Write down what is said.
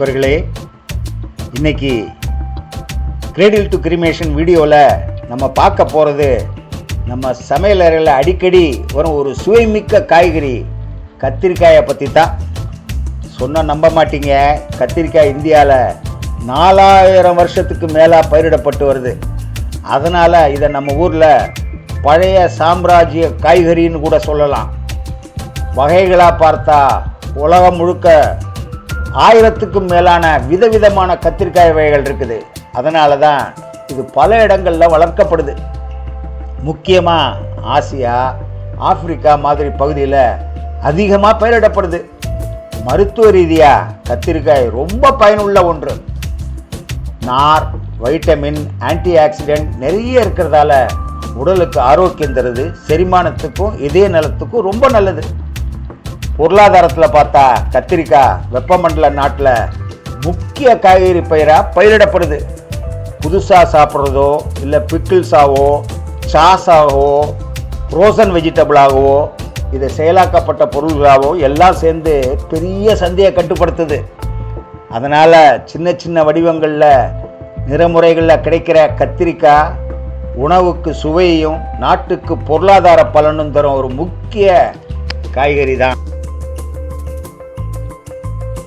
நண்பர்களே இன்னைக்கு கிரேடில் to cremation வீடியோவில் நம்ம பார்க்க போகிறது நம்ம சமையலறையில் அடிக்கடி வரும் ஒரு சுவைமிக்க காய்கறி கத்திரிக்காயை பற்றி தான் சொன்ன நம்ப மாட்டீங்க. கத்திரிக்காய் இந்தியாவில் நாலாயிரம் வருஷத்துக்கு மேலாக பயிரிடப்பட்டு வருது. அதனால் இதை நம்ம ஊரில் பழைய சாம்ராஜ்ய காய்கறின்னு கூட சொல்லலாம். வகைகளாக பார்த்தா உலகம் முழுக்க ஆயிரத்துக்கும் மேலான விதவிதமான கத்திரிக்காய் வகைகள் இருக்குது. அதனால தான் இது பல இடங்களில் வளர்க்கப்படுது. முக்கியமாக ஆசியா ஆப்பிரிக்கா மாதிரி பகுதியில் அதிகமாக பயிரிடப்படுது. மருத்துவ ரீதியாக கத்திரிக்காய் ரொம்ப பயனுள்ள ஒன்று. நார் வைட்டமின் ஆன்டி ஆக்சிடென்ட் நிறைய இருக்கிறதால உடலுக்கு ஆரோக்கியம் தருது செரிமானத்துக்கும் இதய நலத்துக்கும் ரொம்ப நல்லது. பொருளாதாரத்தில் பார்த்தா கத்திரிக்காய் வெப்பமண்டல நாட்டில் முக்கிய காய்கறி பயிராக பயிரிடப்படுது. புதுசாக சாப்பிட்றதோ இல்லை பிக்கிள்ஸாவோ சாஸாகவோ ஃப்ரோசன் வெஜிடபிளாகவோ இதை செயலாக்கப்பட்ட பொருள்களாகவோ எல்லாம் சேர்ந்து பெரிய சந்தையை கட்டுப்படுத்துது. அதனால் சின்ன சின்ன வடிவங்களில் நிறமுறைகளில் கிடைக்கிற கத்திரிக்காய் உணவுக்கு சுவையையும் நாட்டுக்கு பொருளாதார பலனும் தரும் ஒரு முக்கிய காய்கறி தான்